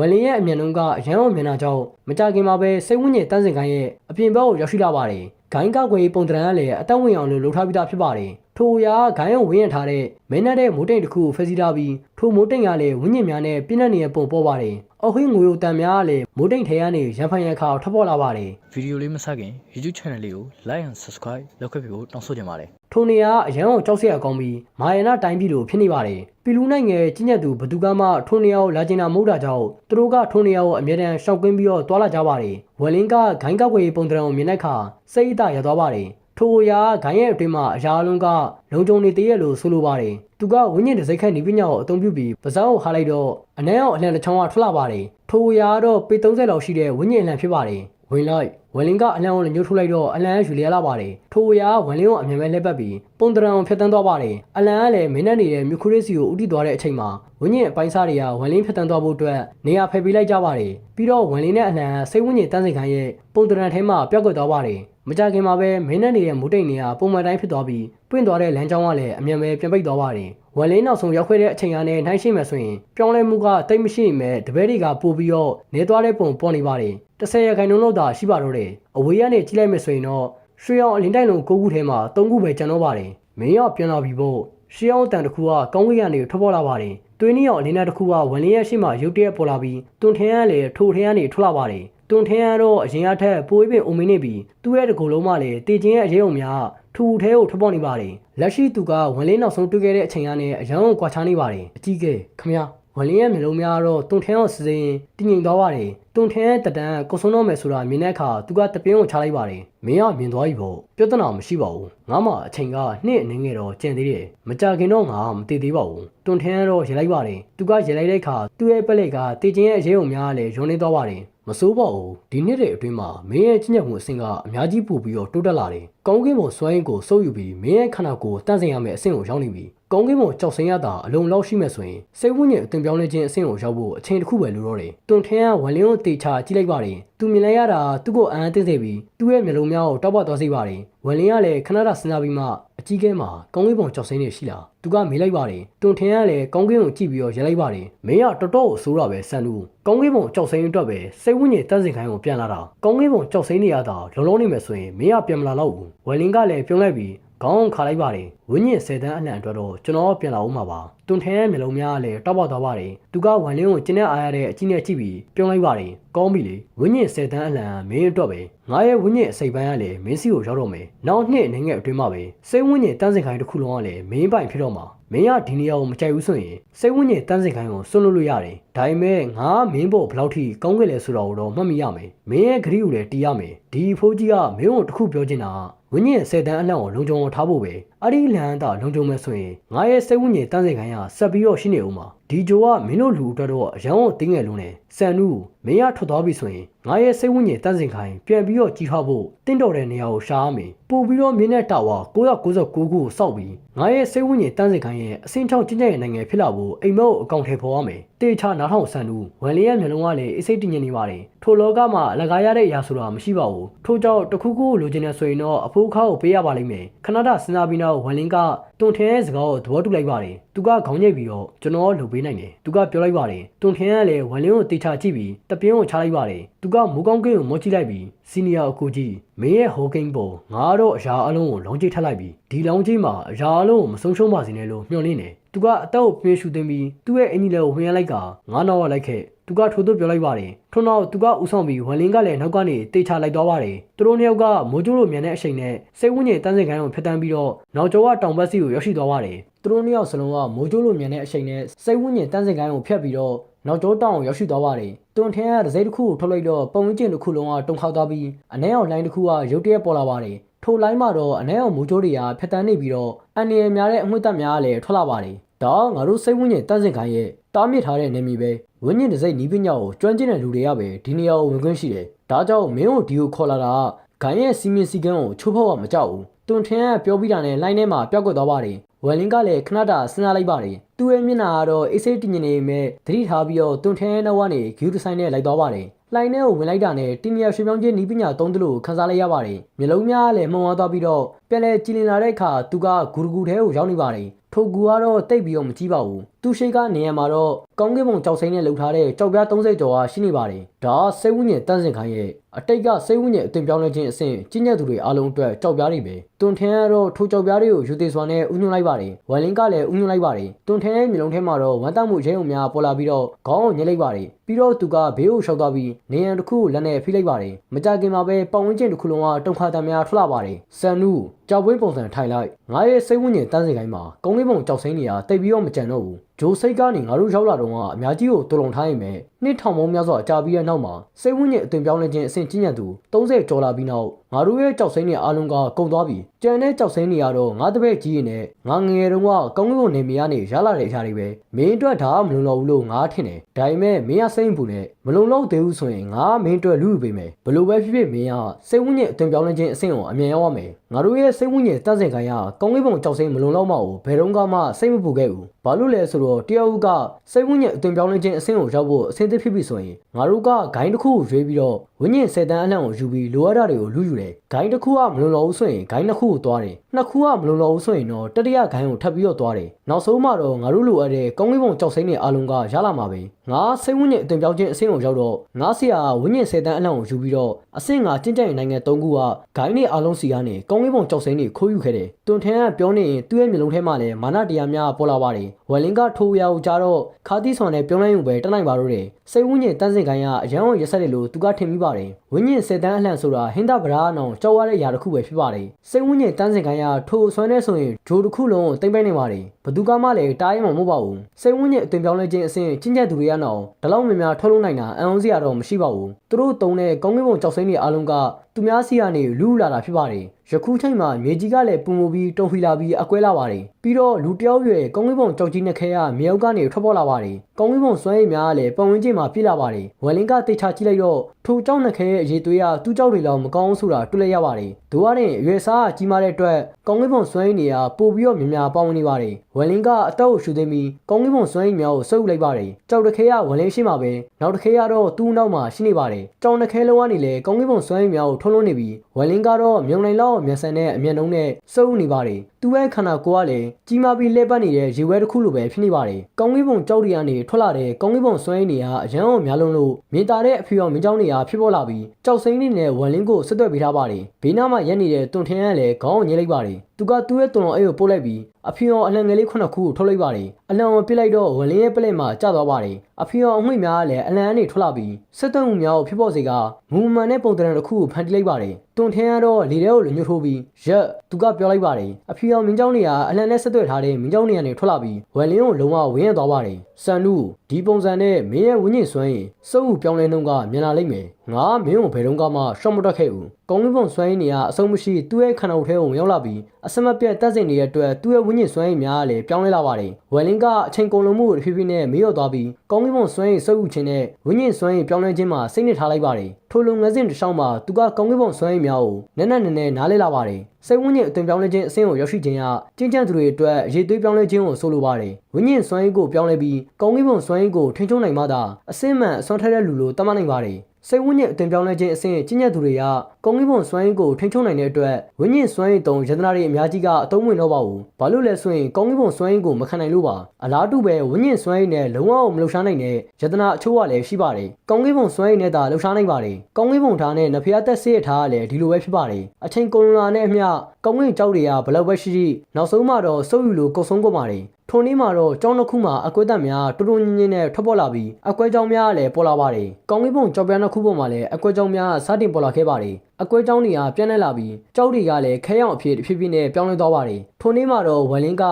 ဝယ်လင်းရဲ့အမြန်နှုန်းကအရန်အောင်မြန်တာကြောင့်မကြခင်မှာပဲစိတ်ဝိညာဉ်တန်းစင်ခိုင်းရဲ့အပြင်ဘက်ကိုရောက်ရှိလာပါတယ်။ဂိုင်းကောက်ွယ်ပုံတရံကလည်းအသက်ဝင်အောင်လို့လှုပ်ထားပြီးသားဖြစ်ပါတယ်။ထိုအရာဂိုင်းအောင်ဝင်းရထားတဲ့မင်းနဲ့တဲ့မိုးတိမ်တစ်ခုကိုဖယ်စီထားပြီးထိုမိုးတိမ်ကလည်းဝိညာဉ်များနဲ့ပြည့်နေတဲ့ပုံပေါ်ပါတယ်။ အဟွင်းငွေကိုတန်များကလည်းမိုးတိမ်ထဲကနေရန်ဖန်ရန်ခါထွက်ပေါ်လာပါတယ်ဗီဒီယိုလေးမစခင် YouTube channel လေးကို like and subscribe လုပ်ခဲ့ပြီးဖို့တောင်းဆိုချင်ပါတယ်။ထိုနေရာကအရန်အောင်ကြောက်စရာကောင်းပြီးမာယနာတိုင်းပြည်လိုဖြစ်နေပါတယ်။ပီလူနိုင်ငံကြီးညက်သူဘသူကမှထိုနေရာကိုလာကျင်တာမဟုတ်တာကြောင့်သူတို့ကထိုနေရာကိုအမြဲတမ်းရှောက်ကွင်းပြီးတော့တွာလာကြပါတယ်။ဝယ်လင်းကဂိုင်းကောက်ွယ်ပုံတရံကိုမြင်တဲ့အခါစိတ်အသာရသွားပါတယ်။ ထိုအရာဂိုင်းရဲ့အတွင်းမှာအရာအလုံးကလုံခြုံနေသေးရဲ့လို့ဆိုလိုပါတယ်။သူကဝိညာဉ်တစ်စိတ်ခန့်နေပညာကိုအသုံးပြုပြီးပါးစပ်ကိုဟာလိုက်တော့အနည်းအောင်အလံတစ်ချောင်းကထွက်လာပါတယ်။ထိုအရာကတော့ပေ30လောက်ရှိတဲ့ဝိညာဉ်အလံဖြစ်ပါတယ်။ဝင်လိုက်ဝယ်လင်းကအလံကိုလည်းညှို့ထုတ်လိုက်တော့အလံယူလျက်လာပါတယ်။ထိုအရာဝယ်လင်းကိုအမြဲပဲလက်ပတ်ပြီးပုံတရံကိုဖျက်တမ်းသွားပါတယ်။အလံကလည်းမင်းနဲ့နေတဲ့မြူခရစ်စီကိုဥတီသွားတဲ့အချိန်မှာဝိညာဉ်အပိုင်းစားတွေကဝယ်လင်းဖျက်တမ်းသွားဖို့အတွက်နေရာဖယ်ပေးလိုက်ကြပါတယ်။ပြီးတော့ဝယ်လင်းနဲ့အလံကစိတ်ဝိညာဉ်တန်းစိန်ခိုင်းရဲ့ပုံတရံထဲမှာပျောက်ကွယ်သွားပါတယ်။ မကြခင်မှာပဲမင်းနဲ့နေတဲ့မူတိတ်နေရပုံမှန်တိုင်းဖြစ်သွားပြီးပွင့်သွားတဲ့လမ်းကြောင်းကလည်းအမြန်ပဲပြန်ပိတ်သွားပါတယ်။ဝယ်လင်းနောက်ဆုံးရောက်ခဲ့တဲ့အချိန်ကလည်းနှိုင်းရှိမှဆိုရင်ပြောင်းလဲမှုကတိတ်မရှိနေမဲ့တပည့်တွေကပို့ပြီးတော့နေသွားတဲ့ပုံပေါ်နေပါတယ်။တစ်ဆယ်ရခိုင်နှုန်းလောက်သာရှိပါတော့တယ်။အဝေးကနေကြည့်လိုက်မယ်ဆိုရင်တော့ရွှေအောင်အလင်းတိုင်းလုံး၉ခုထဲမှာ၃ခုပဲကျန်တော့ပါတယ်။မင်းရောက်ပြန်လာပြီပေါ့။ရှေးအောင်တန်တစ်ခုကကောင်းကင်ကနေထွက်ပေါ်လာပါတယ်။တွင်းနီအောင်အလင်းတိုင်းတစ်ခုကဝယ်လင်းရဲ့ရှေ့မှာရုတ်တရက်ပေါ်လာပြီးတွန်ထင်းကလည်းထိုထင်းကနေထွက်လာပါတယ်။ တွန်ထင်းကတော့အရင်အထက်ပိုးပင်အုံမင်းနေပြီးသူ့ရဲ့တကူလုံးမှလည်းတေချင်းရဲ့အရေးုံများထူထဲကိုထွက်ပေါ်နေပါတယ်လက်ရှိသူကဝင်လင်းနောက်ဆုံးတွေ့ခဲ့တဲ့အချိန်ကနေအရန်ကိုကွာခြားနေပါတယ်အကြီးကဲခမရဝင်လင်းရဲ့မျိုးလုံးများတော့တွန်ထင်းအောင်စစင်းတည်ငြိမ်သွားပါတယ် တွန်ထင်းရဲ့တတန်းကိုဆုံးတော့မယ်ဆိုတာမြင်တဲ့အခါသူကတပင်းကိုချလိုက်ပါတယ်မင်းကမြင်သွားပြီပေါ့ပြဿနာမရှိပါဘူးငါမှအချိန်ကနှစ်အနေငယ်တော့ကျန်သေးတယ်မကြခင်တော့ငါမတည်သေးပါဘူးတွန်ထင်းကတော့ရေလိုက်ပါတယ်သူကရေလိုက်တဲ့အခါသူ့ရဲ့ပက်လက်ကတည်ချင်းရဲ့အရေးုံများလည်းရုံနေသွားပါတယ်မစိုးပါဘူးဒီနှစ်တဲ့အတွင်းမှာမင်းရဲ့ချင်းညက်မှုအဆင့်ကအများကြီးပို့ပြီးတော့တိုးတက်လာတယ်။ကောင်းကင်ဘုံစွမ်းရည်ကိုစုပ်ယူပြီးမင်းရဲ့ခန္ဓာကိုယ်တန့်စင်ရမယ့်အဆင့်ကိုရောက်နေပြီ။ ကောင်းကင်ဘုံကြောက်စင်ရတာအလုံးလောက်ရှိမဲ့ဆိုရင်စိတ်ဝိညာဉ်အသွင်ပြောင်းလဲခြင်းအဆင့်ကိုရောက်ဖို့အချိန်တစ်ခုပဲလိုတော့တယ်။တွန်ထင်းကဝလင်းကိုတေချာကြည့်လိုက်ပါတယ်။သူမြင်လိုက်ရတာသူ့ကိုအံ့အသင့်စေပြီးသူ့ရဲ့မျက်လုံးများကိုတောက်ပသွားစေပါတယ်။ဝလင်းကလည်းခဏတာစဉ်းစားပြီးမှအကြီးကဲမှာကောင်းကင်ဘုံကြောက်စင်နေရှိလား။သူကမေးလိုက်ပါတယ်။တွန်ထင်းကလည်းကောင်းကင်ကိုကြည့်ပြီးတော့ရလိုက်ပါတယ်။မင်းကတော်တော်ကိုဆိုးတာပဲဆန်လူ။ကောင်းကင်ဘုံကြောက်စင်အတွက်ပဲစိတ်ဝိညာဉ်တန့်စင်ခိုင်းကိုပြန်လာတာ။ကောင်းကင်ဘုံကြောက်စင်နေရတာလုံးလုံးနေမယ်ဆိုရင်မင်းကပြန်မလာတော့ဘူး။ဝလင်းကလည်းပြုံးလိုက်ပြီး ခေါင်းခါလိုက်ပါတယ်ဝင်းညင်ဆယ်တန်းအနှံအတွက်တော့ကျွန်တော်ပြန်လာဦးမှာပါတွန်ထဲရဲ့မျိုးလုံးများကလည်းတောက်ပေါက်သွားပါတယ်သူကဝမ်လင်းကိုကျင်းနဲ့အားရတဲ့အကြီးနဲ့ကြည့်ပြီးပြုံးလိုက်ပါတယ်ကောင်းပြီလေဝင်းညင်ဆယ်တန်းအလှန်မင်းအတွက်ပဲငါရဲ့ဝင်းညင်အစိပ်ပိုင်းကလည်းမင်းစီကိုရောက်တော့မယ်နောက်နှစ်အနေငယ်အတွင်းမှာပဲစိတ်ဝင်းညင်တန်းစင်ခိုင်းတစ်ခုလုံးကလည်းမင်းပိုင်ဖြစ်တော့မှာမင်းကဒီနေရာကိုမကြိုက်ဘူးဆိုရင်စိတ်ဝင်းညင်တန်းစင်ခိုင်းကိုစွန့်လွတ်လို့ရတယ်ဒါပေမဲ့ငါမင်းပေါ်ဘယ်လောက်ထိကောင်းခဲ့လဲဆိုတော့တော့မှတ်မိရမယ်မင်းရဲ့ဂရိကိုလည်းတီးရမယ်ဒီဖိုးကြီးကမင်းကိုတစ်ခုပြောချင်တာ ဝင်းညင်ဆယ်တန်းအလှန်ကိုလုံခြုံအောင်ထားဖို့ပဲအဲ့ဒီလန်တာလုံခြုံမဲ့ဆိုရင်ငါရဲ့စိတ်ဝင်းညင်တန်းစင်ခိုင်းကဆက်ပြီးတော့ရှိနေဦးမှာဒီဂျိုကမင်းတို့လူအတွက်တော့အရန်ကိုတင်းငယ်လုံးနဲ့ဆန်နူးမင်းရထွက်သွားပြီဆိုရင်ငါရဲ့စိတ်ဝိညာဉ်တန့်စင်ခိုင်းပြန်ပြီးတော့ကြီးထွားဖို့တင့်တော်တဲ့နေရာကိုရှာရမယ်ပို့ပြီးတော့မြင်းနဲ့တာဝါ999ခုကိုစောက်ပြီးငါရဲ့စိတ်ဝိညာဉ်တန့်စင်ခိုင်းရဲ့အစင်းချောင်းကျင်းကျရဲ့နိုင်ငံဖြစ်လာဖို့အိမ်မက်ကိုအကောင့်ထဲပေါ်ရမယ် တေချာနားထောင်ဆန်နူးဝန်လင်းရဲ့မျိုးလုံးကလည်းအစိတ်တည်ငြိမ်နေပါတယ်ထိုလောကမှာအလကားရတဲ့အရာဆိုတာမရှိပါဘူးထို့ကြောင့်တခုခုလိုချင်နေဆိုရင်တော့အဖိုးခါကိုပေးရပါလိမ့်မယ်ခဏတာစဉ်းစားပြီးနောက်ဝန်လင်းကတွန်ထင်းရဲ့စကားကိုသဘောတူလိုက်ပါတယ်သူကခေါင်းညိတ်ပြီးတော့ကျွန်တော်လုပ်ပေးနိုင်တယ်သူကပြောလိုက်ပါတယ်တွန်ထင်းကလည်းဝန်လင်းကိုတေချာကြည့်ပြီးတပြင်းကိုချလိုက်ပါတယ်သူကမိုးကောင်းကင်းကိုမော့ကြည့်လိုက်ပြီးစီနီယာအကူကြီးမင်းရဲ့ဟိုကိန်းပေါ်ငါတော့အရာအလုံးကိုလောင်းကျိတ်ထပ်လိုက်ပြီးဒီလောင်းကျိတ်မှာအရာအလုံးကိုမဆုံးရှုံးပါစေနဲ့လို့မျှော်လင့်တယ် သူကအသက်ကိုပြင်းရှူသွင်းပြီးသူ့ရဲ့အင်ကြီးလေးကိုဝင်ရလိုက်ကငါနောက်ရလိုက်ခဲ့သူကထို့သို့ပြောလိုက်ပါတယ်ထို့နောက်သူကဥဆောင်ပြီးဝန်လင်းကလည်းနောက်ကနေတေချလိုက်သွားပါတယ်သူတို့နှစ်ယောက်ကမိုးကျိုးလိုမြန်တဲ့အချိန်နဲ့စိတ်ဝိညာဉ်တန်းစင်ခိုင်းကိုဖျက်တမ်းပြီးတော့နောက်ကျောကတောင်ဘက်စီကိုရောက်ရှိသွားပါတယ်သူတို့နှစ်ယောက်စလုံးကမိုးကျိုးလိုမြန်တဲ့အချိန်နဲ့စိတ်ဝိညာဉ်တန်းစင်ကိုင်းကိုဖျက်ပြီးတော့နောက်ကျောတောင်ကိုရောက်ရှိသွားပါတယ်။တွန်ထင်းကဒစိတစ်ခုကိုထုတ်လိုက်တော့ပုံဝန်းကျင်တစ်ခုလုံးကတုန်ခါသွားပြီးအနှဲအောင်လိုင်းတစ်ခုကရုတ်တရက်ပေါ်လာပါတယ်။ ထိုလိုင်းမှာတော့အနှဲအောင်မိုးကျိုးတွေကဖျက်တမ်းနေပြီးတော့အန်နီရယ်များတဲ့အငွေ့တက်များကလည်းထွက်လာပါတယ်။ဒါငါတို့စိတ်ဝိညာဉ်တန်းစင်ကိုင်းရဲ့တားမြစ်ထားတဲ့နေမီပဲဝိညာဉ်ဒစိနီးပညာကိုကျွမ်းကျင်တဲ့လူတွေကပဲဒီနေရာကိုဝင်ခွင့်ရှိတယ်။ဒါကြောင့်မင်းတို့ဒီကိုခေါ်လာတာကဂိုင်းရဲ့စီမင်းစီကန်းကိုချိုးဖောက်ရမကြောက်ဘူး။တွန်ထင်းကပြောပြီးတာနဲ့လိုင်းထဲမှာပျောက်ကွက်သွားပါတယ်။ဝယ်လင်းကလည်းခဏတာစဉ်းစားလိုက်ပါတယ်သူ့ရဲ့မျက်နှာကတော့အေးစိတ်တည်ငြိမ်နေပေမဲ့သတိထားပြီးတော့တွန်ထန်းနောက်ကနေဂူဒီဇိုင်းနဲ့လိုက်သွားပါတယ် လိုင်းထဲကိုဝင်လိုက်တာနဲ့တင်းမြရွှေပြောင်းချင်းနီးပညာသုံးသလိုခန်းစားလိုက်ရပါတယ်မျိုးလုံးများလည်းမှုံဝါသွားပြီးတော့ ပြန်လဲကြည်လင်လာတဲ့အခါသူကဂူရဂူထဲကိုရောက်နေပါတယ်ထိုကူကတော့တိတ်ပြီးတော့မကြည့်ပါဘူးသူရှိကနေရာမှာတော့ကောင်းကင်ဘုံကြောက်စိမ့်နဲ့လှုပ်ထားတဲ့ကြောက်ပြား30ကျော်ဟာရှိနေပါတယ်ဒါစိတ်ဝိညာဉ်တန့်စင်ခိုင်းရဲ့အတိတ်ကစိတ်ဝိညာဉ်အသွင်ပြောင်းလဲခြင်းအဆင့်ကြီးညက်သူတွေအားလုံးအတွက်ကြောက်ပြားတွေပဲတွန်ထန်းကတော့ထိုကြောက်ပြားတွေကိုယူသေးစွာနဲ့ဥညွှန်လိုက်ပါတယ်ဝမ်လင်းကလည်းဥညွှန်လိုက်ပါတယ်တွန်ထန်းရဲ့မျိုးလုံးထဲမှာတော့ဝမ်းတောက်မှုရဲုံများပေါ်လာပြီးတော့ခေါင်းကိုညှိလိုက်ပါတယ်ပြီးတော့သူကဘေးကိုရှောက်သွားပြီးနေရန်တစ်ခုကိုလက်နဲ့ဖိလိုက်ပါတယ်မကြခင်မှာပဲပတ်ဝန်းကျင်တစ်ခုလုံးကတုံခါတံများထွက်လာပါတယ်ဆန်နူ ကြောက်ပွေးပုံစံထိုင်လိုက်ငါရဲ့စိတ်ဝိညာဉ်တန်းစင်ခိုင်းမှာကုန်းလေးပုံကြောက်စိမ့်နေရတိတ်ပြီးတော့မကြံတော့ဘူး ဂျိုးစိတ်ကနေငါတို့ရောက်လာတော့ကအများကြီးကိုတူလုံထားရင်ပဲနှစ်ထောင်ပေါင်းများစွာကြာပြီးတဲ့နောက်မှာစိတ်ဝိညာဉ်အသွင်ပြောင်းလဲခြင်းအဆင့်ကြီးညံ့သူ30ကျော်လာပြီးနောက်ငါတို့ရဲ့ကြောက်စိမ့်တွေအားလုံးကကုန်သွားပြီကြံတဲ့ကြောက်စိမ့်တွေကတော့ငါတပည့်ကြီးရင်နဲ့ငါငယ်တုန်းကကောင်းကင်ဘုံနေမရနေရလာတဲ့အရာတွေပဲမင်းအတွက်ဒါမလုံလောက်ဘူးလို့ငါထင်တယ်ဒါပေမဲ့မင်းကစိတ်ဘူးနဲ့မလုံလောက်သေးဘူးဆိုရင်ငါမင်းအတွက်လူယူပေးမယ်ဘလို့ပဲဖြစ်ဖြစ်မင်းကစိတ်ဝိညာဉ်အသွင်ပြောင်းလဲခြင်းအဆင့်ကိုအမြန်ရောက်ရမယ်ငါတို့ရဲ့စိတ်ဝိညာဉ်တန့်စင်ခိုင်းရကောင်းကင်ဘုံကြောက်စိမ့်မလုံလောက်မှဘူးဘယ်တော့မှစိတ်မပူခဲ့ဘူးဘာလို့လဲဆိုတော့တယောက်ကစိတ်ဝိညာဉ်အသွင်ပြောင်းလဲခြင်းအဆင့်ကိုရောက်ဖို့အဆင်သင့်ဖြစ်ပြီဆိုရင်ငါတို့ကဂိုင်းတစ်ခုကိုရွေးပြီးတော့ဝိညာဉ်စေတန်းအလှန်ကိုယူပြီးလိုအပ်တာတွေကိုလူယူတယ်ဂိုင်းတစ်ခုကမလုံလောက်ဘူးဆိုရင်ဂိုင်းနှစ်ခုကိုသွားတယ်နှစ်ခုကမလုံလောက်ဘူးဆိုရင်တော့တတိယဂိုင်းကိုထပ်ပြီးတော့သွားတယ်နောက်ဆုံးမှတော့ငါတို့လိုအပ်တဲ့ကောင်းကင်ဘုံကြောက်စိမ့်တဲ့အားလုံးကရလာမှာပဲငါစိတ်ဝိညာဉ်အသွင်ပြောင်းခြင်းအဆင့်ကိုရောက်တော့ငါဆရာဝိညာဉ်စေတန်းအလှန်ကိုယူပြီးတော့အဆင့်ငါကျင့်ကြံ့နိုင်ငံ၃ခုကဂိုင်းတွေအားလုံးစီကနေကောင်းကင်ဘုံကြောက်စိမ့်တွေခိုးယူခဲ့တယ်တွန်ထန်းကပြောနေရင်သူ့ရဲ့မျိုးလုံးထဲမှာလည်းမာနတရားများပေါ်လာပါတယ်ဝယ်လင်းကထိုးရအောင်ကြတော့ခါသီးဆွန်နဲ့ပြောင်းလဲယူပဲတနိုင်ပါတော့တယ်စိတ်ဝိညာဉ်တန်းစင်ခိုင်းကအရန်အောင်ရက်ဆက်တယ်လို့သူကထင်မိပါတယ်ဝိညာဉ်စေတန်းအလှန်ဆိုတာဟင်းသာဗရာနောင်ကြောက်ရတဲ့အရာတစ်ခုပဲဖြစ်ပါတယ်စိတ်ဝိညာဉ်တန်းစင်ခိုင်းကထိုးဆွမ်းနေဆိုရင်ဂျိုတစ်ခုလုံးကိုတိမ့်ပိုက်နေပါတယ်ဘ သူကမှလည်းတားရင်မမဟုတ်ပါဘူးစိတ်ဝိညာဉ်အသွင်ပြောင်းလဲခြင်းအဆင့်ချင်းချက်သူတွေရအောင်ဒီလောက်များများထုတ်လုပ်နိုင်တာအံအောင်စရာတော့မရှိပါဘူးသူတို့တုံးတဲ့ကောင်းကင်ဘုံကြောက်စိမ့်တွေအားလုံးကသူများစီကနေလူလာတာဖြစ်ပါတယ်ယခုချိန်မှာမြေကြီးကလည်းပုံမူပြီးတုံဖီလာပြီးအကွဲလာပါတယ်ပြီးတော့လူတယောက်ရွယ်ကောင်းကင်ဘုံကြောက်ကြီးနှစ်ခဲကမြေအောက်ကနေထွက်ပေါ်လာပါတယ် ကောင်းကင်ဘုံစွမ်းရည်များကလည်းပတ်ဝန်းကျင်မှာပြည့်လာပါတယ်ဝယ်လင်းကတိတ်ချကြည့်လိုက်တော့ထိုကြောက်နှစ်ခဲရဲ့အရေးသွေးကသူ့ကြောက်တွေလောက်မကောင်းဆိုတာတွေ့လိုက်ရပါတယ်ဒို့ရတဲ့အရွယ်စားကကြီးမားတဲ့အတွက်ကောင်းကင်ဘုံစွမ်းရည်တွေကပို့ပြီးတော့များများပေါင်းနေပါတယ်ဝယ်လင်းကအတော့ကိုရှူသိမ်းပြီးကောင်းကင်ဘုံစွမ်းရည်များကိုစုပ်လိုက်ပါတယ်ကြောက်တစ်ခဲကဝယ်လင်းရှိမှာပဲနောက်တစ်ခဲကတော့သူ့နောက်မှာရှိနေပါတယ်ကြောက်နှစ်ခဲလုံးကနေလည်းကောင်းကင်ဘုံစွမ်းရည်များကိုထုံးလုံးနေပြီးဝယ်လင်းကတော့မြုံနိုင်လောက်မြန်ဆန်တဲ့အမြန်နှုံးနဲ့စုပ်နေပါတယ်သူ့ရဲ့ခန္ဓာကိုယ်ကလည်းကြီးမားပြီးလှည့်ပတ်နေတဲ့ရေဝဲတစ်ခုလိုပဲဖြစ်နေပါတယ်ကောင်းကင်ဘုံကြောက်တွေကနေထွက်လာတဲ့ကောင်းကင်ဘုံစွမ်းရည်တွေကအရန်အောင်များလုံးလို့မြင်တာတဲ့အဖေရောင်မင်းကြောင်းတွေကဖြစ်ပေါ်လာပြီးကြောက်စိမ့်နေနဲ့ဝယ်လင်းကိုဆက်သွယ်ပေးထားပါတယ်ဘေးနားမှာရက်နေတဲ့တွန်ထင်းကလည်းခေါင်းကိုညှိလိုက်ပါတယ် သူကသူ့ရဲ့တွန်တော်အိတ်ကိုပို့လိုက်ပြီးအဖေရောင်အလံငယ်လေးခုနှစ်ခုကိုထုတ်လိုက်ပါတယ်အလံကိုပစ်လိုက်တော့ဝယ်လင်းရဲ့ပလက်မှာကျသွားပါတယ်အဖေရောင်အမွှေများကလည်းအလံကနေထွက်လာပြီးဆက်သွယ်မှုများကိုဖြစ်ပေါ်စေကမူမှန်တဲ့ပုံသဏ္ဍာန်တစ်ခုကိုဖန်တီးလိုက်ပါတယ်တွန်ထင်းကတော့လေထဲကိုလူညှို့ထိုးပြီးရက်သူကပြောလိုက်ပါတယ်အဖေရောင်မင်းကြောင်းတွေကအလံနဲ့ဆက်သွယ်ထားတဲ့မင်းကြောင်းတွေကနေထွက်လာပြီးဝယ်လင်းကိုလုံးဝဝင်းရသွားပါတယ်စန်နူဒီပုံစံနဲ့မင်းရဲ့ဝင်းညင်စွမ်းရင်စုပ်ဦးပြောင်းလဲနှုံးကမြင်လာလိမ့်မယ်ငါမင်းကိုဘယ်တော့မှရှော့မတက်ခဲ့ဘူး ကောင်းကင်ဘုံစွမ်းရည်နေကအဆုံးမရှိသူ့ရဲ့ခန္ဓာကိုယ်ထဲကိုရောက်လာပြီးအစမပြတ်တက်စင်နေတဲ့အတွက်သူ့ရဲ့ဝိညာဉ်စွမ်းရည်များကလည်းပြောင်းလဲလာပါတယ်ဝယ်လင်းကအချိန်ကုန်လုံးမှုကိုတစ်ဖြည်းဖြည်းနဲ့မေ့လျော့သွားပြီးကောင်းကင်ဘုံစွမ်းရည်စုပ်ယူခြင်းနဲ့ဝိညာဉ်စွမ်းရည်ပြောင်းလဲခြင်းမှာစိတ်နဲ့ထားလိုက်ပါတယ်ထိုလုံငန်းစဉ်တစ်လျှောက်မှာသူကကောင်းကင်ဘုံစွမ်းရည်များကိုနက်နက်နဲနဲနားလဲလာပါတယ်စိတ်ဝိညာဉ်အသွင်ပြောင်းလဲခြင်းအဆင့်ကိုရောက်ရှိခြင်းကကျင့်ကြံသူတွေအတွက်အရေးသွေးပြောင်းလဲခြင်းကိုဆိုလိုပါတယ်ဝိညာဉ်စွမ်းရည်ကိုပြောင်းလဲပြီးကောင်းကင်ဘုံစွမ်းရည်ကိုထိန်းချုပ်နိုင်မှသာအစင်မှန်အစွမ်းထက်တဲ့လူလိုတတ်မှတ်နိုင်ပါတယ် စိတ်ဝိညာဉ်အသွင်ပြောင်းလဲခြင်းအဆင့်ကျင့်ကြံသူတွေကကောင်းကင်ဘုံစွမ်းရည်ကိုထိန်းချုပ်နိုင်တဲ့အတွက်ဝိညာဉ်စွမ်းရည်တုံယန္တနာတွေအများကြီးကအသုံးဝင်တော့ပါဘူး။ဘာလို့လဲဆိုရင်ကောင်းကင်ဘုံစွမ်းရည်ကိုမခံနိုင်လို့ပါ။အလားတူပဲဝိညာဉ်စွမ်းရည်နဲ့လုံးဝမလှုပ်ရှားနိုင်တဲ့ယန္တနာအချို့ကလည်းရှိပါတယ်။ကောင်းကင်ဘုံစွမ်းရည်နဲ့သာလှုပ်ရှားနိုင်ပါတယ်။ကောင်းကင်ဘုံထားနဲ့နဖျားသက်ဆေးရထားကလည်းဒီလိုပဲဖြစ်ပါတယ်။အချိန်ကုန်လာတဲ့အမျှကောင်းကင်ကြောက်တွေကဘလောက်ပဲရှိရှိနောက်ဆုံးမှတော့စုပ်ယူလို့ကုတ်ဆုံးကုန်ပါတယ်။ ထိုနေ့မှာတော့ကျောင်းတစ်ခုမှာအကွဲတက်များတူတူညင်းညင်းနဲ့ထွက်ပေါ်လာပြီးအကွဲကြောင်များလည်းပေါ်လာပါတယ်။ကောင်းကင်ဘုံကြောက်ပြားနှစ်ခုပေါ်မှာလည်းအကွဲကြောင်များစတင်ပေါ်လာခဲ့ပါတယ်။အကွဲကြောင်တွေကပြန့်နှံ့လာပြီးကြောက်တွေကလည်းခဲရောင်အဖြစ်တစ်ဖြည်းဖြည်းနဲ့ပြောင်းလဲသွားပါတယ်။ထိုနေ့မှာတော့ဝယ်လင်းက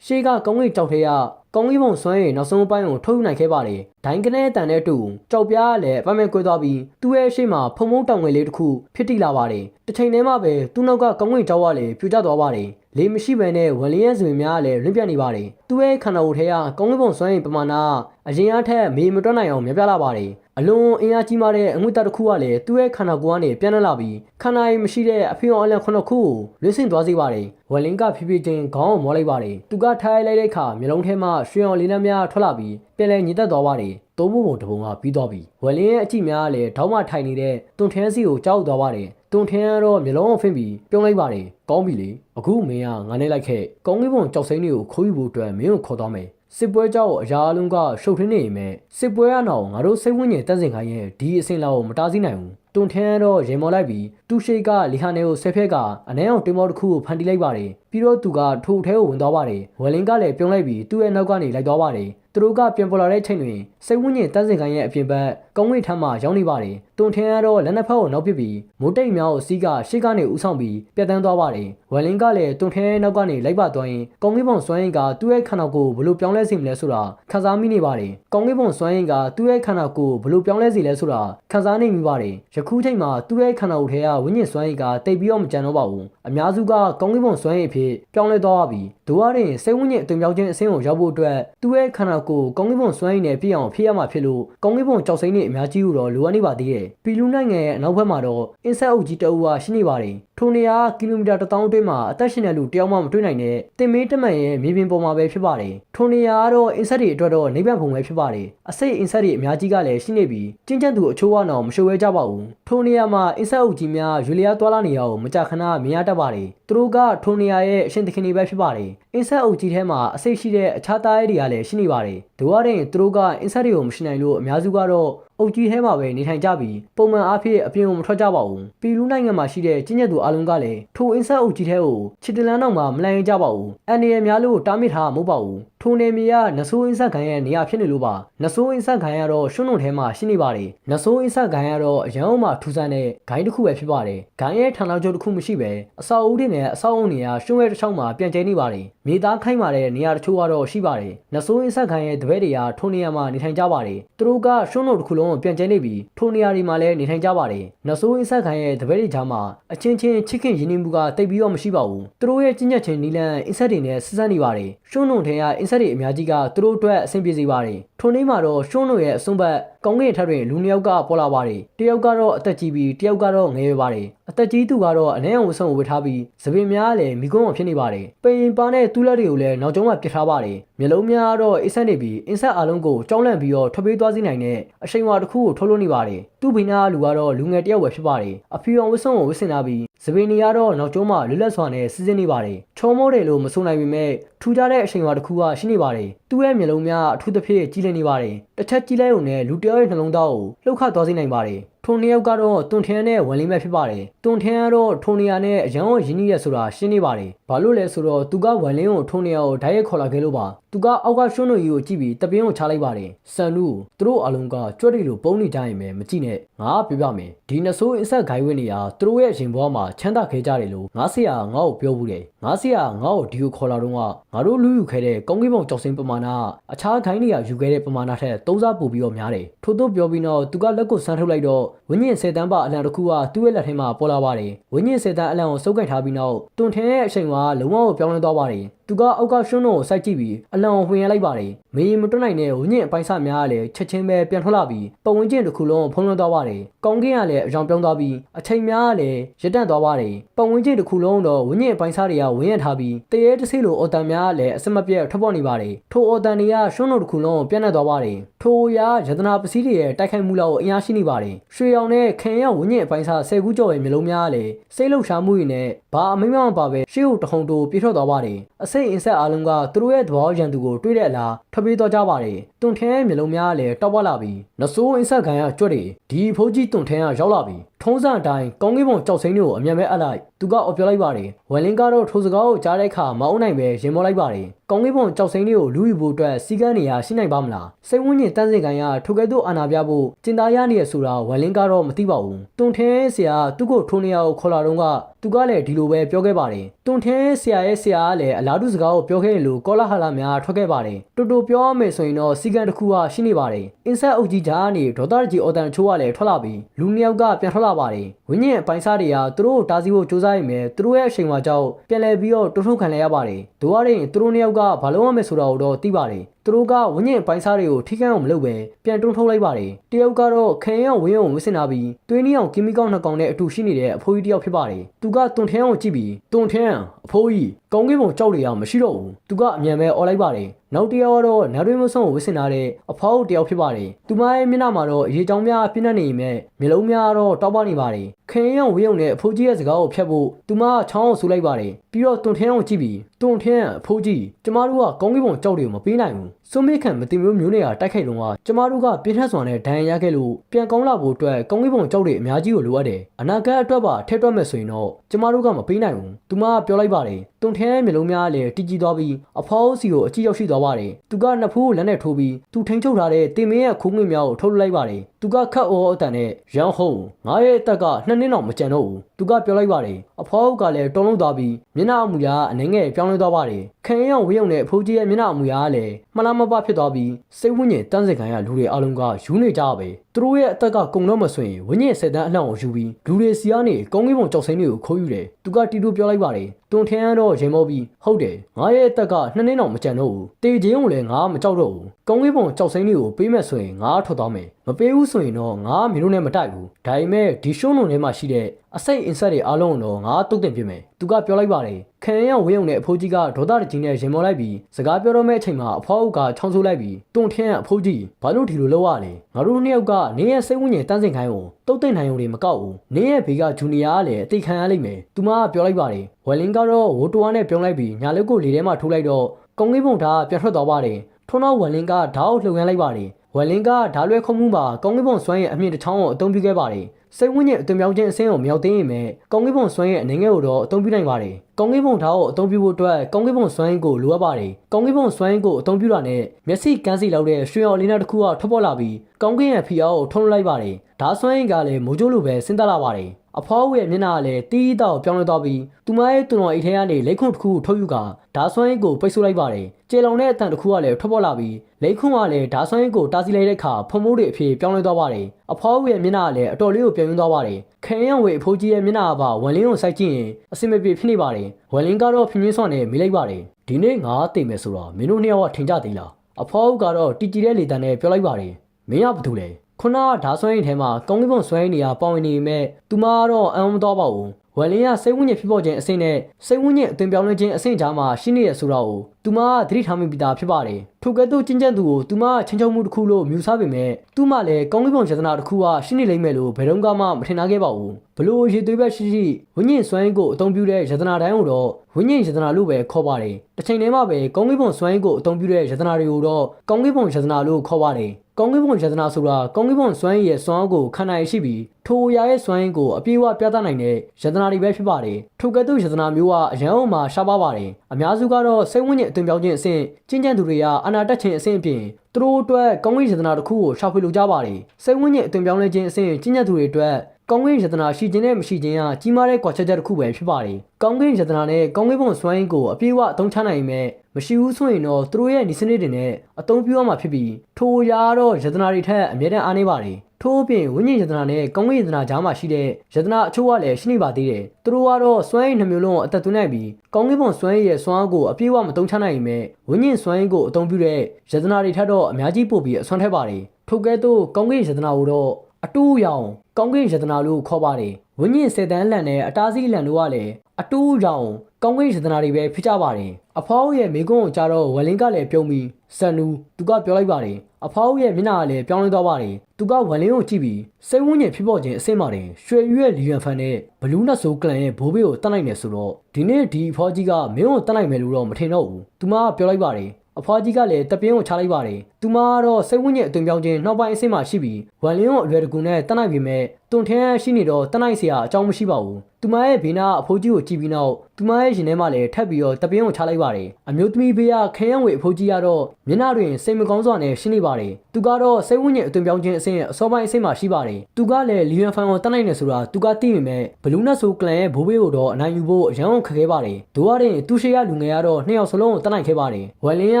ရှေးကကောင်းကင်ကြောက်ထဲက ကောင်းကင်ဘုံဆွမ်းရည်နောက်ဆုံးအပိုင်းကိုထုတ်ယူနိုင်ခဲ့ပါတယ်။ဒိုင်းကနေတန်တဲ့အတူကြောက်ပြားကလည်းအပိုင်းမဲ့ကွဲသွားပြီးသူ့ရဲ့ရှေ့မှာဖုံဖုံတောင်ငယ်လေးတစ်ခုဖြစ်တည်လာပါတယ်။တစ်ချိန်တည်းမှာပဲသူ့နောက်ကကောင်းကင်ကြောက်ကလည်းပြူကျသွားပါတယ်။လေမရှိဘဲနဲ့ဝယ်လင်းရဲ့ဇွေများကလည်းလွင့်ပြတ်နေပါတယ်။သူ့ရဲ့ခန္ဓာကိုယ်ထဲကကောင်းကင်ဘုံဆွမ်းရည်ပမာဏကအရင်အထက်မေမတွက်နိုင်အောင်မြပြလာပါတယ်။ အလွန်အင်အားကြီးမားတဲ့အငွေ့သားတစ်ခုကလည်းသူ့ရဲ့ခန္ဓာကိုယ်ကနေပြန်လာပြီးခန္ဓာရည်မရှိတဲ့အဖေရောင်အလံခုနှစ်ခုကိုလွှင့်ဆင်းသွားစေပါတယ်ဝယ်လင်းကဖြည်းဖြည်းချင်းခေါင်းကိုမောလိုက်ပါတယ်သူကထိုင်လိုက်တဲ့အခါမျိုးလုံးထဲမှာရွှေအောင်လေးနှမ်းများထွက်လာပြီးပြန်လဲညစ်သက်သွားပါတယ်သုံးဖို့ပုံတစ်ပုံကပြီးသွားပြီဝယ်လင်းရဲ့အကြည့်များကလည်းထောက်မှထိုင်နေတဲ့တွန်ထန်းစီကိုကြောက်သွားပါတယ်တွန်ထန်းကတော့မျိုးလုံးကိုဖင်းပြီးပြုံးလိုက်ပါတယ်ကောင်းပြီလေအခုမင်းကငါနဲ့လိုက်ခဲ့ကောင်းကင်ဘုံကြောက်စိမ့်တွေကိုခိုးယူဖို့အတွက်မင်းကိုခေါ်သွားမယ် စစ်ပွဲကြောက်အရာအလုံးကရှုပ်ထွင်းနေရင်မဲ့စစ်ပွဲအနောက်ငါတို့စိတ်ဝိညာဉ်တက်စင်ခိုင်းရဲ့ဒီအစင်လောက်ကိုမတားဆီးနိုင်ဘူးတွန်ထန်းတော့ရေမော်လိုက်ပြီးတူရှိကလီဟာနေကိုဆက်ဖက်ကအနှဲအောင်တင်မောတစ်ခုကိုဖန်တီးလိုက်ပါတယ်ပြီးတော့သူကထိုထဲကိုဝင်သွားပါတယ်ဝယ်လင်းကလည်းပြုံးလိုက်ပြီးသူ့ရဲ့နောက်ကနေလိုက်သွားပါတယ်သူတို့ကပြန်ပေါ်လာတဲ့ချိန်တွင်စိတ်ဝိညာဉ်တက်စင်ခိုင်းရဲ့အပြင်ဘက် ကောင်းဝိထမ်းမှရောက်နေပါတယ်တွန်ထန်းကတော့လက်နှစ်ဖက်ကိုနောက်ပစ်ပြီးမိုးတိတ်များကိုစီးကရှေ့ကနေဦးဆောင်ပြီးပြတ်တန်းသွားပါတယ်ဝယ်လင်းကလည်းတွန်ထန်းရဲ့နောက်ကနေလိုက်ပါသွားရင်ကောင်းကင်ဘုံစွမ်းရင်ကသူ့ရဲ့ခန္ဓာကိုယ်ဘယ်လိုပြောင်းလဲစေမလဲဆိုတာခန်းစားမိနေပါတယ်ကောင်းကင်ဘုံစွမ်းရင်ကသူ့ရဲ့ခန္ဓာကိုယ်ဘယ်လိုပြောင်းလဲစေလဲဆိုတာခန်းစားနေမိပါတယ်ယခုချိန်မှာသူ့ရဲ့ခန္ဓာကိုယ်ထဲကဝိညာဉ်စွမ်းရင်ကတိတ်ပြီးတော့မကြံတော့ပါဘူးအများစုကကောင်းကင်ဘုံစွမ်းရင်အဖြစ်ပြောင်းလဲသွားပြီဒို့အရင်စိတ်ဝိညာဉ်အသွင်ပြောင်းခြင်းအဆင့်ကိုရောက်ဖို့အတွက်သူ့ရဲ့ခန္ဓာကိုယ်ကောင်းကင်ဘုံစွမ်းရင်နဲ့ပြည့်အောင်ဖြည့်ရမှာဖြစ်လို့ကောင်းကင်ဘုံကြောက်စိမ့်နေအများကြီးကိုတော့လိုအပ်နေပါသေးတယ်ပီလူနိုင်ငံရဲ့အနောက်ဘက်မှာတော့အင်းဆက်အုပ်ကြီးတအူဟာရှိနေပါတယ် ထိုနေရာကီလိုမီတာ1000အတွင်းမှာအသက်ရှင်တဲ့လူတယောက်မှမတွေ့နိုင်တဲ့တင်မေးတမန်ရဲ့မြေပြင်ပေါ်မှာပဲဖြစ်ပါတယ်ထိုနေရာကတော့အင်းဆက်တွေအတွက်တော့နိဗ္ဗာန်ဘုံပဲဖြစ်ပါတယ်အစိတ်အင်းဆက်တွေအများကြီးကလည်းရှိနေပြီးကျဉ်ကျပ်သူအချို့ကတော့မရှုံဝဲကြပါဘူးထိုနေရာမှာအင်းဆက်အုပ်ကြီးများရွေလျားသွားလာနေရအောင်မကြာခဏမြင်ရတတ်ပါတယ်သူတို့ကထိုနေရာရဲ့အရှင်သခင်တွေပဲဖြစ်ပါတယ်အင်းဆက်အုပ်ကြီးထဲမှာအစိတ်ရှိတဲ့အခြားသားရဲတွေကလည်းရှိနေပါတယ်ဒို့အရင်သူတို့ကအင်းဆက်တွေကိုမရှိနိုင်လို့အများစုကတော့အုပ်ကြီးထဲမှာပဲနေထိုင်ကြပြီးပုံမှန်အားဖြင့်အပြင်ကိုမထွက်ကြပါဘူး။ပီလူးနိုင်ငံမှာရှိတဲ့ကျင်းညက်သူအလုံးကလည်းထိုအင်းဆက်အုပ်ကြီးထဲကိုချစ်တလန်းတော့မှမလန်ရင်ကြပါဘူး။အန်ရီရများလို့တားမြစ်ထားမှာမဟုတ်ပါဘူး။ထိုနေမီကနဆိုးအင်းဆက်ခံရဲ့နေရာဖြစ်နေလို့ပါ။နဆိုးအင်းဆက်ခံရတော့ရှွန်းုံထဲမှာရှိနေပါတယ်။နဆိုးအင်းဆက်ခံရတော့အရန်အောင်မှထူဆန်းတဲ့ဂိုင်းတစ်ခုပဲဖြစ်ပါတယ်။ဂိုင်းရဲ့ဌာနချုပ်တစ်ခုမရှိပဲအဆောက်အဦတွေနဲ့အဆောက်အုံတွေကရှွန်းရဲတစ်ချောင်းမှာပြန့်ကျဲနေပါတယ်။မြေသားခိုင်းပါတဲ့နေရာတချို့ကတော့ရှိပါတယ်။နဆိုးအင်းဆက်ခံရဲ့တပည့်တွေကထိုနေရာမှာနေထိုင်ကြပါတယ်။သူတို့ကရှွန်းုံတစ်ခုလုံးကိုပြန့်ကျဲနေပြီးထိုနေရာတွေမှာလည်းနေထိုင်ကြပါတယ်။နဆိုးအင်းဆက်ခံရဲ့တပည့်တွေကြားမှာအချင်းချင်းချစ်ခင်ရင်းနှီးမှုကတိတ်ပြီးတော့မရှိပါဘူး။သူတို့ရဲ့ကျင့်ကြံချင်းနီလန်အင်းဆက်တွေနဲ့ဆက်ဆက်နေပါတယ်။ရှွန်းုံထဲကအင်းဆက်တွေအများကြီးကသူတို့အတွက်အဆင်ပြေစေပါတယ်။ ထိုနေ့မှာတော့ရှွန်းုံရဲ့အဆုံးဘက်ကောင်းကင်ထက်တွင်လူနှစ်ယောက်ကပေါ်လာပါတယ်။တယောက်ကတော့အသက်ကြီးပြီးတယောက်ကတော့ငယ်ရွယ်ပါတယ်။အသက်ကြီးသူကတော့အနှဲအောင်ဝတ်ဆောင်ဝတ်ထားပြီးသပင်များလည်းမိကုန်းအောင်ဖြစ်နေပါတယ်။ပိန်ပါနဲ့တူးလက်တွေကိုလည်းနောက်ကျောင်းမှာပြစ်ထားပါတယ်။မျိုးလုံးများကတော့အိဆက်နေပြီးအင်းဆက်အလုံးကိုကြောင်းလန့်ပြီးတော့ထွက်ပြေးသွားစေနိုင်တဲ့အချိန်ဝါတစ်ခုကိုထုတ်လို့နေပါတယ်။သူ့ဘိနာလူကတော့လူငယ်တယောက်ပဲဖြစ်ပါတယ်။အဖီအောင်ဝတ်ဆောင်ကိုဝတ်ဆင်လာပြီးသပင်တွေကတော့နောက်ကျောင်းမှာလွတ်လပ်စွာနဲ့စီးစင်းနေပါတယ်။ချောမောတယ်လို့မဆိုနိုင်ပေမဲ့ထူကြတဲ့အချိန်ဝါတစ်ခုကရှိနေပါတယ်။သူ့ရဲ့မျိုးလုံးများအထူးသဖြင့်ကြီးလင်းနေပါတယ်။တစ်ချက်ကြီးလိုက်ုံနဲ့လူတယောက်ရဲ့နှလုံးသားကိုလှုပ်ခတ်သွားစေနိုင်ပါတယ်။ထိုနှစ်ယောက်ကတော့တွန်ထန်းနဲ့ဝန်လင်းပဲဖြစ်ပါတယ်။တွန်ထန်းကတော့ထိုနေရာနဲ့အရန်ကိုရင်းနှီးရဆိုတာရှင်းနေပါတယ်။ဘာလို့လဲဆိုတော့သူကဝန်လင်းကိုထိုနေရာကိုဓာတ်ရိုက်ခေါ်လာခဲ့လို့ပါ။သူကအောက်ကရှွန်းတို့ကြီးကိုကြည့်ပြီးတပင်းကိုချလိုက်ပါတယ်။ဆန်လူသူတို့အလုံးကကြွက်တွေလိုပုံနေကြရင်ပဲမကြည့်နဲ့။ငါပြောပြမယ်။ဒီနဆိုးအဆက်ဂိုင်းဝင်းနေရာသူတို့ရဲ့ရင်ဘွားမှာချမ်းသာခဲ့ကြတယ်လို့ငါဆရာငါ့ကိုပြောဘူးတယ်။ငါဆရာငါ့ကိုဒီကိုခေါ်လာတော့ကငါတို့လူယူခဲ့တဲ့ကောင်းကင်ဘုံကြောက်စင်းပမာဏအခြားဂိုင်းနေရာယူခဲ့တဲ့ပမာဏထက်သုံးစားပိုပြီးတော့များတယ်။ထို့သောပြောပြီးတော့သူကလက်ကိုဆန်းထုတ်လိုက်တော့ဝင်းညင်ဆယ်တန်းပါအလံတစ်ခုကသူ့ရဲ့လက်ထဲမှာပေါ်လာပါတယ်။ဝင်းညင်ဆယ်တန်းအလံကိုစုပ်ကိုက်ထားပြီးနောက်တွန်ထင်းရဲ့အချိန်ကလုံးဝကိုပြောင်းလဲသွားပါတယ်။ သူကအောက်ကရှွန်းတို့ကိုစိုက်ကြည့်ပြီးအလံကိုဝင်ရလိုက်ပါတယ်။မေရင်မတွတ်နိုင်တဲ့ဝင်းညင်အပိုင်းစများကလည်းချက်ချင်းပဲပြန်ထွက်လာပြီးပဝင်းကျင်တစ်ခုလုံးကိုဖုံးလွှမ်းသွားပါတယ်။ကောင်းကင်ကလည်းအကြောင်ပြောင်းသွားပြီးအချိန်များကလည်းရတန့်သွားပါတယ်။ပဝင်းကျင်တစ်ခုလုံးတော့ဝင်းညင်အပိုင်းစတွေကဝင်းရထားပြီးတရေတဆိလိုအော်တန်များကလည်းအစမပြတ်ထွက်ပေါ်နေပါတယ်။ထိုအော်တန်တွေကရှွန်းတို့တစ်ခုလုံးကိုပြန့်နှံ့သွားပါတယ်။ထိုရာယတနာပစည်းတွေရဲ့တိုက်ခိုက်မှုလောက်အင်အားရှိနေပါတယ်။ရွှေရောင်နဲ့ခင်ရောက်ဝင်းညင်အပိုင်းစဆယ်ခုကျော်ရဲ့မျိုးလုံးများကလည်းစိတ်လှုပ်ရှားမှုတွေနဲ့ဘာအမိမ့်မပါပဲရှေ့ကိုတဟုန်တိုပြေထွက်သွားပါတယ်။အစိတ်အင်ဆက်အားလုံးကသူတို့ရဲ့သဘောရန်သူကိုတွေးတဲ့အလားထွက်ပြေးသွားကြပါတယ်။တွန်ထန်းရဲ့မျိုးလုံးများကလည်းတောက်ပွားလာပြီးနဆိုးအင်ဆက်ခံရကြွက်တွေဒီဖိုးကြီးတွန်ထန်းကရောက်လာပြီးထုံးစံအတိုင်းကောင်းကင်ဘုံကြောက်စိမ့်တွေကိုအမြန်ပဲအပ်လိုက်သူကအော်ပြောလိုက်ပါတယ်ဝယ်လင်းကတော့ထိုစကားကိုကြားတဲ့အခါမအောင်နိုင်ပဲရင်မောလိုက်ပါတယ်ကောင်းကင်ဘုံကြောက်စိမ့်တွေကိုလူယူဖို့အတွက်စီကန်းနေရရှိနိုင်ပါမလားစိတ်ဝန်းကျင်တန်းစင်ကန်ရထိုကဲ့သို့အာနာပြဖို့ကျင်သားရနေရဆိုတာဝယ်လင်းကတော့မသိပါဘူးတွန်ထန်းဆရာသူ့ကိုထိုးနေရကိုခေါ်လာတော့ကသူကလည်းဒီလိုပဲပြောခဲ့ပါတယ်တွန်ထန်းဆရာရဲ့ဆရာကလည်းအလားတူစကားကိုပြောခဲ့တယ်လို့ကောလာဟာလာများထွက်ခဲ့ပါတယ်တူတူပြောရမယ်ဆိုရင်တော့စီကန်းတစ်ခုကရှိနေပါတယ်အင်းဆက်အုပ်ကြီးကြားကနေဒေါသကြီးအော်တန်ချိုးကလည်းထွက်လာပြီးလူနှစ်ယောက်ကပြန်ထွက်လာပါတယ်ဝင်းညင်အပိုင်းစားတွေကသူတို့ကိုတားဆီးဖို့ကြိုးစားရမယ်သူတို့ရဲ့အချိန်မှာကြောက်ပြန်လဲပြီးတော့တွန်းထုတ်ခံလဲရပါတယ်ဒိုးရရင်သူတို့နှစ်ယောက်ကဘာလို့ရမယ်ဆိုတာကိုတော့သိပါတယ် သူသူတို့ကဝင်းညင်ပိုင်းစားတွေကိုထိကန်းအောင်မလုပ်ပဲပြန်တွန်းထုတ်လိုက်ပါတယ်တယောက်ကတော့ခရင်အောင်ဝင်းအောင်ဝစ်စင်လာပြီးတွင်းနီအောင်ကီမီကောက်နှစ်ကောင်နဲ့အတူရှိနေတဲ့အဖိုးကြီးတယောက်ဖြစ်ပါတယ်သူကတွန်ထန်းအောင်ကြည့်ပြီးတွန်ထန်းအဖိုးကြီးကောင်းကင်ဘုံကြောက်တွေကမရှိတော့ဘူးသူကအမြန်ပဲអော်လိုက်ပါတယ်နောက်တစ်ယောက်ကတော့နာတွင်မဆုံကိုဝစ်စင်လာတဲ့အဖေါက်တယောက်ဖြစ်ပါတယ်သူမရဲ့မျက်နှာမှာတော့ရေချောင်းများပြင်းနေနေမဲ့မျိုးလုံးများတော့တောက်ပနေပါတယ်ခရင်အောင်ဝင်းအောင်နဲ့အဖိုးကြီးရဲ့စကားကိုဖျက်ဖို့သူမကချောင်းအောင်ဆူလိုက်ပါတယ်ပြီးတော့တွန်ထန်းအောင်ကြည့်ပြီး တွန်ထန်းအဖိုးကြီးကျမတို့ကကောင်းကင်ဘုံကြောက်တွေကိုမပေးနိုင်ဘူးစွန်မေးခံမတင်မျိုးမျိုးနေတာတိုက်ခိုက်လုံးကကျမတို့ကပြင်းထန်စွာနဲ့ဒဏ်ရာရခဲ့လို့ပြန်ကောင်းလာဖို့အတွက်ကောင်းကင်ဘုံကြောက်တွေအများကြီးကိုလိုအပ်တယ်အနာဂတ်အတွက်ပါထည့်တွက်မယ်ဆိုရင်တော့ကျမတို့ကမပေးနိုင်ဘူးသူမကပြောလိုက်ပါတယ်တွန်ထန်းရဲ့မျိုးလုံးများလည်းတည်ကြည်သွားပြီးအဖေါက်စီကိုအကြည့်ရောက်ရှိသွားပါတယ်သူကနှစ်ဖူးကိုလက်နဲ့ထိုးပြီးသူထိန်ချုပ်ထားတဲ့တင်မင်းရဲ့ခိုးငွေများကိုထုတ်လိုက်ပါတယ်သူကခတ်အောအတန်နဲ့ရန်ဟုံငါရဲ့အသက်ကနှစ်နှစ်တော့မကြံတော့ဘူးသူကပြောလိုက်ပါတယ်အဖေါက်ကလည်းတုံးလုံးသွားပြီးမျက်နှာအမူအရာအနေငယ်ပြောင်းလဲသွားပါတယ်ခရင်ရောင်ဝေးုံနဲ့အဖိုးကြီးရဲ့မျက်နှာအမူအရာကလည်း မလားမပဖြစ်သွားပြီးစိတ်ဝိညာဉ်တန်းစင်ခံရလူတွေအလုံးကယူနေကြပဲသူတို့ရဲ့အသက်ကကုံတော့မဆွင်ဝိညာဉ်ဆက်တန်းအလှောင်ကိုယူပြီးလူတွေစီကနေကောင်းကင်ဘုံကြောက်စိမ့်တွေကိုခိုးယူတယ်သူကတီတူပြောလိုက်ပါတယ်တွန်ထန်းတော့ရင်မောပြီးဟုတ်တယ်ငါရဲ့အသက်ကနှစ်နှစ်တော့မကြံတော့ဘူးတေချင်းကိုလည်းငါမကြောက်တော့ဘူးကောင်းကင်ဘုံကြောက်စိမ့်တွေကိုပေးမဲ့ဆိုရင်ငါထွက်သွားမယ်မပေးဘူးဆိုရင်တော့ငါမင်းတို့နဲ့မတိုက်ဘူးဒါပေမဲ့ဒီရှုံးလုံးထဲမှာရှိတဲ့အစိတ်အင်ဆက်တွေအားလုံးတော့ငါတုတ်တင်ပြမယ်သူကပြောလိုက်ပါတယ်ခံရဝင်းုံနဲ့အဖိုးကြီးကဒေါသတကြီးနဲ့ရင်မောလိုက်ပြီးစကားပြောတော့မဲ့အချိန်မှာအဖေါက်ကချောင်းဆိုးလိုက်ပြီးတွန်ထန်းအဖိုးကြီးဘာလို့ဒီလိုလုပ်ရလဲငါတို့နှစ်ယောက်ကနင်းရဲ့စိတ်ဝိညာဉ်တန်းစင်ခိုင်းကိုတုတ်တင်နိုင်ုံတွေမကောက်ဘူးနင်းရဲ့ဘေကဂျူနီယာကလည်းအသိခံရလိမ့်မယ်သူမကပြောလိုက်ပါတယ်ဝယ်လင်းကတော့ဝိုတိုဝါနဲ့ပြောင်းလိုက်ပြီးညာလက်ကိုလေထဲမှာထိုးလိုက်တော့ကောင်းကင်ဘုံဓာတ်ပြန်ထွက်သွားပါတယ်ထုံးတော့ဝယ်လင်းကဓာတ်ကိုလှုပ်ရမ်းလိုက်ပါတယ်ဝယ်လင်းကဓာတ်လွဲခုံမှုပါကောင်းကင်ဘုံစွမ်းရဲ့အမြင့်တစ်ချောင်းကိုအသုံးပြုခဲ့ပါတယ် စိတ်ဝိညာဉ်အသွင်ပြောင်းခြင်းအဆင့်ကိုမြောက်သိမ်းရင်မဲ့ကောင်းကင်ဘုံစွမ်းရဲ့အနေငယ်ကိုတော့အသုံးပြုနိုင်ပါတယ်ကောင်းကင်ဘုံဓာတ်ကိုအသုံးပြုဖို့အတွက်ကောင်းကင်ဘုံစွမ်းကိုလိုအပ်ပါတယ်ကောင်းကင်ဘုံစွမ်းကိုအသုံးပြုတာနဲ့မျက်စိကန်းစီလောက်တဲ့ရွှေအောင်လေးနာတစ်ခုကထွက်ပေါ်လာပြီးကောင်းကင်ရဲ့ဖီအားကိုထုံးလိုက်ပါတယ်ဓာတ်စွမ်းကလည်းမိုးကြိုးလိုပဲဆင်းသက်လာပါတယ်အဖေါ်ရဲ့မျက်နှာကလည်းတီးတောက်ပြောင်းလဲသွားပြီးသူမရဲ့တွန်တော်အိတ်ထဲကနေလက်ခွန်းတစ်ခုကိုထုတ်ယူကာဓာတ်စွမ်းကိုပိတ်ဆို့လိုက်ပါတယ်ကျေလောင်တဲ့အတန်တစ်ခုကလည်းထွက်ပေါ်လာပြီးလက်ခွန်းကလည်းဓာတ်စွမ်းကိုတားဆီးလိုက်တဲ့အခါဖုံမိုးတွေအဖြစ်ပြောင်းလဲသွားပါတယ် အဖေါ်ရဲ့မျက်နှာကလည်းအတော်လေးကိုပြောင်းရင်းသွားပါတယ်ခရင်ရဝေအဖိုးကြီးရဲ့မျက်နှာကပါဝန်လင်းကိုစိုက်ကြည့်ရင်အစင်မပြေဖြစ်နေပါတယ်ဝန်လင်းကတော့ဖြင်းဖြင်းဆွနဲ့မိလိုက်ပါတယ်ဒီနေ့ငါတိတ်မယ်ဆိုတော့မင်းတို့နှစ်ယောက်ကထင်ကြသေးလားအဖေါ်ကတော့တီတီတဲ့လေတန်နဲ့ပြောလိုက်ပါတယ်မင်းကဘာလုပ်လဲခုနကဓာတ်ဆွမ်းရင်ထဲမှာကောင်းကင်ဘုံဆွမ်းရင်နေရာပေါဝင်နေပေမဲ့သူမကတော့အံမတော်ပါဘူး ဝယ်လင်းကစိတ်ဝိညာဉ်ဖြစ်ပေါ်ခြင်းအဆင့်နဲ့စိတ်ဝိညာဉ်အသွင်ပြောင်းလဲခြင်းအဆင့်ကြားမှာရှိနေရဆိုတော့သူမကသတိထားမိပြီးသားဖြစ်ပါတယ်ထိုကဲ့သို့ကျင့်ကြံသူကိုသူမကချင်းချုံမှုတစ်ခုလို့မြူဆပေမဲ့သူမလည်းကောင်းကင်ဘုံယတနာတစ်ခုကရှိနေလိမ့်မယ်လို့ဘယ်တော့မှမထင်ထားခဲ့ပါဘူးဘလို့ရေသွေးဘက်ရှိရှိဝိညာဉ်စွမ်းရင်ကိုအသုံးပြုတဲ့ယတနာတိုင်းကိုတော့ဝိညာဉ်ယတနာလို့ပဲခေါ်ပါတယ်တစ်ချိန်တည်းမှာပဲကောင်းကင်ဘုံစွမ်းရင်ကိုအသုံးပြုတဲ့ယတနာတွေကိုတော့ကောင်းကင်ဘုံယတနာလို့ခေါ်ပါတယ် ကောင်းကင်ဘုံယတနာဆိုတာကောင်းကင်ဘုံစွမ်းရည်ရဲ့စွမ်းအားကိုခံနိုင်ရှိပြီးထိုအရာရဲ့စွမ်းရည်ကိုအပြည့်အဝပြသနိုင်တဲ့ယတနာတွေပဲဖြစ်ပါတယ်ထိုကဲ့သို့ယတနာမျိုးကအရန်အောင်မှာရှားပါပါတယ်အများစုကတော့စိတ်ဝိညာဉ်အသွင်ပြောင်းခြင်းအဆင့်ကျင့်ကြံသူတွေကအာနာတက်ခြင်းအဆင့်အပြင်သူတို့အတွက်ကောင်းကင်ယတနာတစ်ခုကိုရှာဖွေလိုကြပါတယ်စိတ်ဝိညာဉ်အသွင်ပြောင်းလဲခြင်းအဆင့်ကျင့်ကြံသူတွေအတွက် ကောင်းကင်ယတနာရှိခြင်းနဲ့မရှိခြင်းကကြီးမားတဲ့ကွာချက်ချက်တစ်ခုပဲဖြစ်ပါတယ်။ကောင်းကင်ယတနာနဲ့ကောင်းကင်ဘုံစွမ်းရင်းကိုအပြည့်အဝအသုံးချနိုင်မဲ့မရှိဘူးဆိုရင်တော့သူတို့ရဲ့ဤစနစ်တွေနဲ့အသုံးပြုရမှာဖြစ်ပြီးထိုအရာတော့ယတနာတွေထက်အမြဲတမ်းအားနေပါတယ်။ထို့အပြင်ဝိညာဉ်ယတနာနဲ့ကောင်းကင်ယတနာကြားမှာရှိတဲ့ယတနာအချို့ကလည်းရှိနေပါသေးတယ်။သူတို့ကတော့စွမ်းရည်နှမျိုးလုံးကိုအသက်သွင်းနိုင်ပြီးကောင်းကင်ဘုံစွမ်းရည်ရဲ့စွမ်းအားကိုအပြည့်အဝမသုံးချနိုင်ပေမဲ့ဝိညာဉ်စွမ်းရည်ကိုအသုံးပြုတဲ့ယတနာတွေထက်တော့အများကြီးပိုပြီးအဆွမ်းထက်ပါတယ်။ထို့ကဲ့သို့ကောင်းကင်ယတနာကိုတော့ အတူရောင်ကောင်းကင်ယတနာလို့ခေါ်ပါတယ်ဝိညာဉ်စေတန်းလန်နဲ့အတားစီးလန်တို့ကလည်းအတူရောင်ကောင်းကင်ယတနာတွေပဲဖြစ်ကြပါတယ်အဖေါက်ရဲ့မိကုန်းကိုကြားတော့ဝလင်းကလည်းပြုံးပြီးစန်နူသူကပြောလိုက်ပါတယ်အဖေါက်ရဲ့မျက်နှာကလည်းပြောင်းလဲသွားပါတယ်သူကဝလင်းကိုကြည့်ပြီးစိတ်ဝန်းကျင်ဖြစ်ပေါ်ခြင်းအဆင့်ပါတယ်ရွှေရွက်လီယန်ဖန်နဲ့ဘလူးနတ်ဆိုးကလန်ရဲ့ဘိုးဘေးကိုတတ်နိုင်တယ်ဆိုတော့ဒီနေ့ဒီအဖေါက်ကြီးကမင်းကိုတတ်နိုင်မယ်လို့တော့မထင်တော့ဘူးသူမကပြောလိုက်ပါတယ် အဖွားကြီးကလည်းတပင်းကိုချလိုက်ပါတယ်။သူမကတော့စိတ်ဝိညာဉ်အသွင်ပြောင်းခြင်းနောက်ပိုင်းအဆင့်မှာရှိပြီးဝမ်လင်းကိုအလွယ်တကူနဲ့တတ်နိုင်ပေမဲ့တွန်ထန်းရှိနေတော့တတ်နိုင်စရာအကြောင်းမရှိပါဘူး။ သူမရဲ့ဘေးနာအဖိုးကြီးကိုကြည့်ပြီးနောက်သူမရဲ့ရင်ထဲမှာလည်းထပ်ပြီးတော့တပင်းကိုချလိုက်ပါတယ်။အမျိုးသမီးဘေးကခရမ်းဝေအဖိုးကြီးကတော့မျက်နှာတွင်စိတ်မကောင်းစွာနဲ့ရှင်းနေပါတယ်။သူကတော့စိတ်ဝိညာဉ်အသွင်ပြောင်းခြင်းအဆင့်အစောပိုင်းအဆင့်မှာရှိပါတယ်။သူကလည်းလီယန်ဖန်ကိုတတ်နိုင်တယ်ဆိုတာသူကသိပေမဲ့ဘလူးနတ်ဆိုကလန်ရဲ့ဘိုးဘေးကိုတော့အနိုင်ယူဖို့အရန်ခက်ခဲပါတယ်။ဒိုးရတဲ့သူရှိရလူငယ်ကတော့နှစ်ယောက်စလုံးကိုတတ်နိုင်ခဲ့ပါတယ်။ဝမ်လင်းက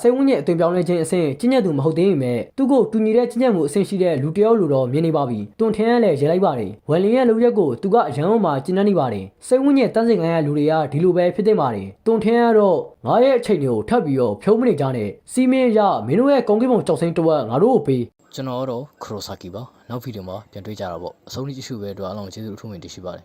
စိတ်ဝိညာဉ်အသွင်ပြောင်းလဲခြင်းအဆင့်ကျင့်ညက်သူမဟုတ်သေးပေမဲ့သူ့ကိုတူညီတဲ့ကျင့်ညက်မှုအဆင့်ရှိတဲ့လူတစ်ယောက်လိုတော့မြင်နေပါပြီ။တွန်ထန်းကလည်းရဲလိုက်လိုက်ပါတယ်ဝယ်လင်းရဲ့လူရက်ကိုသူကအရန်အောင်မှာကျင်းနေပါတယ်စိတ်ဝင်းရဲ့တန်းစင်ခံရလူတွေကဒီလိုပဲဖြစ်တင်ပါတယ်တွန်ထင်းကတော့ငါရဲ့အချိန်တွေကိုထပ်ပြီးတော့ဖြုံးမနေကြနဲ့စီမင်းရမင်းတို့ရဲ့ကောင်းကင်ဘုံကြောက်စိမ့်တစ်ဝက်ငါတို့ကိုပေးကျွန်တော်ကတော့ခရိုဆာကီပါနောက်ဗီဒီယိုမှာပြန်တွေ့ကြတာပေါ့အဆုံးထိကြည့်ရှုပဲအတွက်အားလုံးကျေးဇူးအထူးတင်ရှိပါတယ်